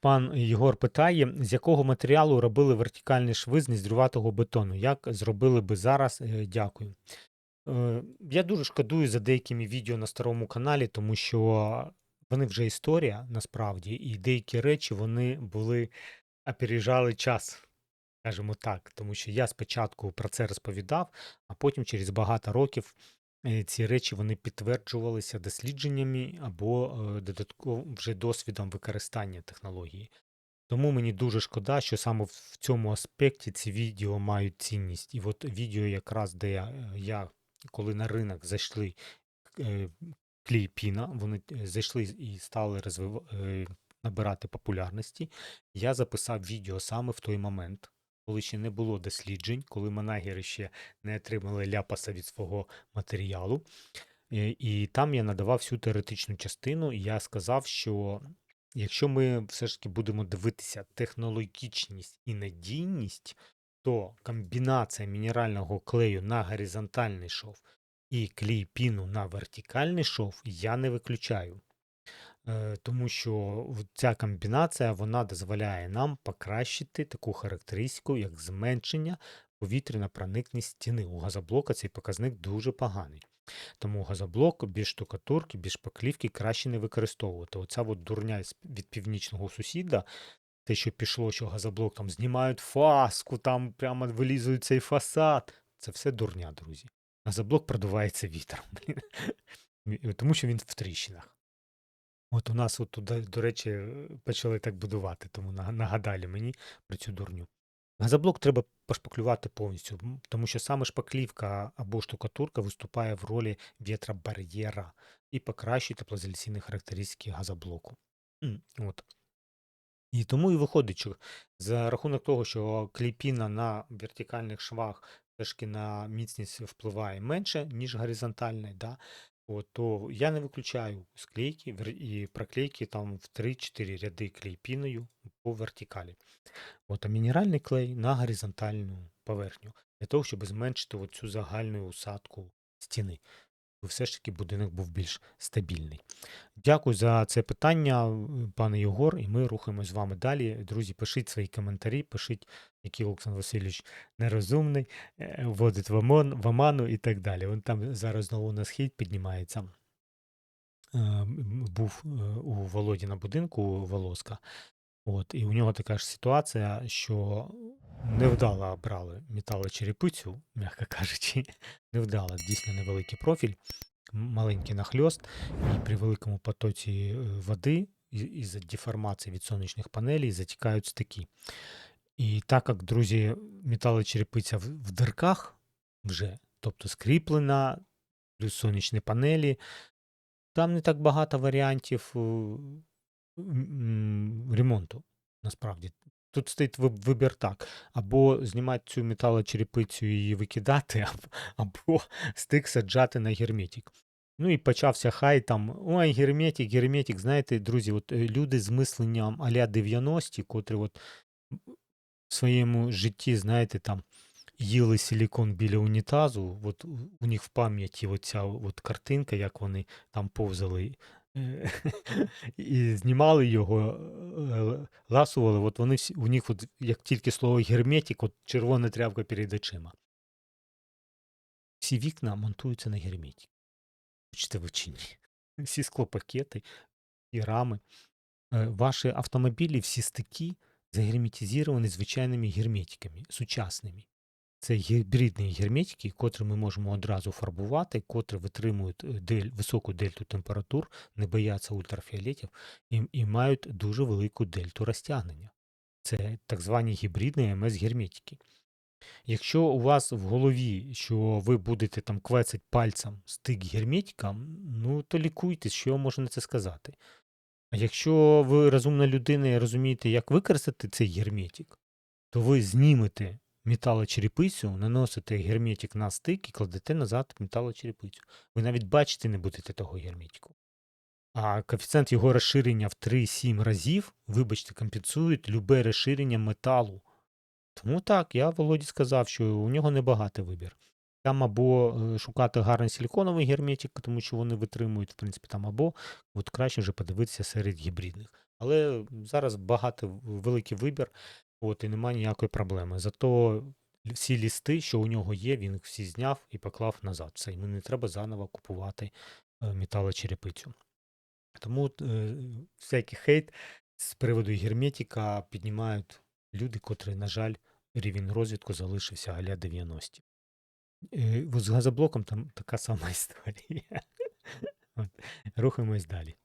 Пан Єгор питає, з якого матеріалу робили вертикальні шви з ніздрюватого бетону? Як зробили би зараз? Е, Дякую. Е, Я дуже шкодую за деякими відео на старому каналі, тому що вони вже історія насправді, і деякі речі вони були опережали час, скажімо так. Тому що я спочатку про це розповідав, а потім через багато років ці речі вони підтверджувалися дослідженнями або е, додатково вже досвідом використання технології. Тому мені дуже шкода, що саме в цьому аспекті ці відео мають цінність. І от відео, якраз де я, е, я коли на ринок зайшли е, клей піна, вони е, зайшли і стали розвив... е, набирати популярності. Я записав відео саме в той момент, коли ще не було досліджень, коли манагери ще не отримали ляпаса від свого матеріалу. І там я надавав всю теоретичну частину, і я сказав, що якщо ми все ж таки будемо дивитися технологічність і надійність, то комбінація мінерального клею на горизонтальний шов і клей піну на вертикальний шов я не виключаю. Е, Тому що ця комбінація вона дозволяє нам покращити таку характеристику, як зменшення повітряна проникність стіни. У газоблока цей показник дуже поганий. Тому газоблок без штукатурки, без шпаклівки краще не використовувати. Оця от дурня від північного сусіда, те, що пішло, що газоблок там знімають фаску, там прямо вилізують цей фасад. Це все дурня, друзі. Газоблок продувається вітром. Тому що він в тріщинах. От у нас от до речі, почали так будувати, тому нага- нагадали мені про цю дурню. Газоблок треба пошпаклювати повністю, тому що саме шпаклівка або штукатурка виступає в ролі вітробар'єра і покращує теплоізоляційні характеристики газоблоку. От. І тому і виходить, що за рахунок того, що клейпіна на вертикальних швах таки на міцність впливає менше, ніж горизонтальна, да, от, то я не виключаю склейки і проклейки там в 3-4 ряди клейпіною по вертикалі. От, а мінеральний клей на горизонтальну поверхню, для того, щоб зменшити цю загальну усадку стіни. Все ж таки будинок був більш стабільний. Дякую за це питання, пане Єгор, і ми рухаємось з вами далі. Друзі, пишіть свої коментарі, пишіть, який Олександр Васильович нерозумний, е, вводить в оман- в оману і так далі. Він там зараз знову на схід піднімається. Е, Був е, у Володі на будинку Волоска. От, і у нього така ж ситуація, що невдало брали металочерепицю, м'яко кажучи, невдало, дійсно невеликий профіль, маленький нахльост, і при великому потоці е, води із-за деформації від сонячних панелей затікають стики. І так як, друзі, металочерепиця в, в дирках вже, тобто скріплена, плюс сонячні панелі, там не так багато варіантів е, ремонту, насправді. Тут стоїть вибір так: або знімати цю металочерепицю і її викидати, або, стик саджати на герметик. Ну і почався хай там: ой, герметик, герметик. Знаєте, друзі, от е, люди з мисленням а-ля 90-ті, котрі от в своєму житті, знаєте, там їли силікон біля унітазу, от у них в пам'яті оця от картинка, як вони там повзали і знімали його, е, ласували, от вони всі, у них, от, як тільки слово герметик, от червона тряпка перед очима. Всі вікна монтуються на герметик. Хочете ви чи ні? Всі склопакети і рами. Е, Ваші автомобілі, всі стики загерметизовані звичайними герметиками, сучасними. Це гібридні герметики, котрі ми можемо одразу фарбувати, котрі витримують е, дель, високу дельту температур, не бояться ультрафіолетів і, і мають дуже велику дельту розтягнення. Це так звані гібридні МС-герметики. Якщо у вас в голові, що ви будете там квецать пальцем стик герметика, ну то лікуйтесь, що я можу на це сказати. А якщо ви розумна людина і розумієте, як використати цей герметик, то ви знімете металочерепицю, наносите герметик на стик і кладете назад металочерепицю. Ви навіть бачити не будете того герметику. А коефіцієнт його розширення в 3-7 разів, вибачте, компенсує любе розширення металу. Тому так, я Володі сказав, що у нього небагатий вибір. Там або е, шукати гарний силіконовий герметик, тому що вони витримують, в принципі, там, або от краще вже подивитися серед гібридних. Але зараз багато великий вибір, от, і немає ніякої проблеми. Зато всі лісти, що у нього є, він всі зняв і поклав назад. Все, йому не треба заново купувати е, металочерепицю. Тому е, всякий хейт з приводу герметика піднімають люди, котрі, на жаль, рівень розвитку залишився аля 90. Е, з газоблоком там така сама історія. Рухаємось далі.